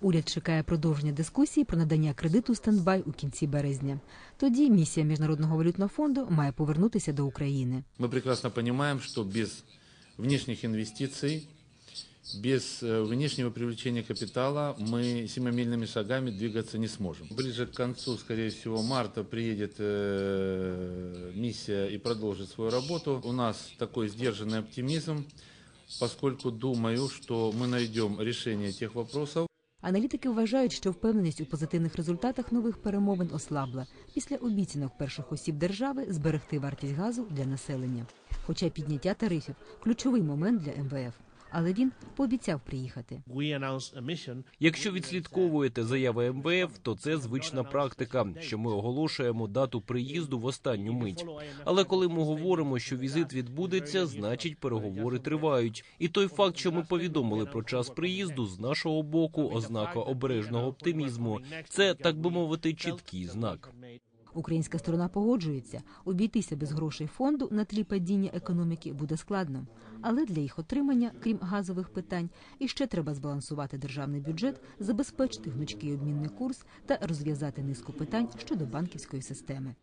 Уряд чекає продовження дискусії про надання кредиту стендбай у кінці березня. Тоді місія міжнародного валютного фонду має повернутися до України. Мы прекрасно понимаем, что без внешних инвестиций, без э, внешнего привлечения капитала мы семимильными шагами двигаться не сможем. Ближе к концу, скорее всего, марта приедет э, миссия и продолжит свою работу. У нас такой сдержанный оптимизм, поскольку думаю, что мы найдем решение тех вопросов, Аналітики вважають, що впевненість у позитивних результатах нових перемовин ослабла після обіцянок перших осіб держави зберегти вартість газу для населення. Хоча підняття тарифів ключовий момент для МВФ. Але він пообіцяв приїхати. Якщо відслідковуєте заяви МВФ, то це звична практика, що ми оголошуємо дату приїзду в останню мить. Але коли ми говоримо, що візит відбудеться, значить переговори тривають. І той факт, що ми повідомили про час приїзду, з нашого боку ознака обережного оптимізму. Це так би мовити, чіткий знак. Українська сторона погоджується, обійтися без грошей фонду на тлі падіння економіки буде складно. Але для їх отримання, крім газових питань, іще треба збалансувати державний бюджет, забезпечити гнучкий обмінний курс та розв'язати низку питань щодо банківської системи.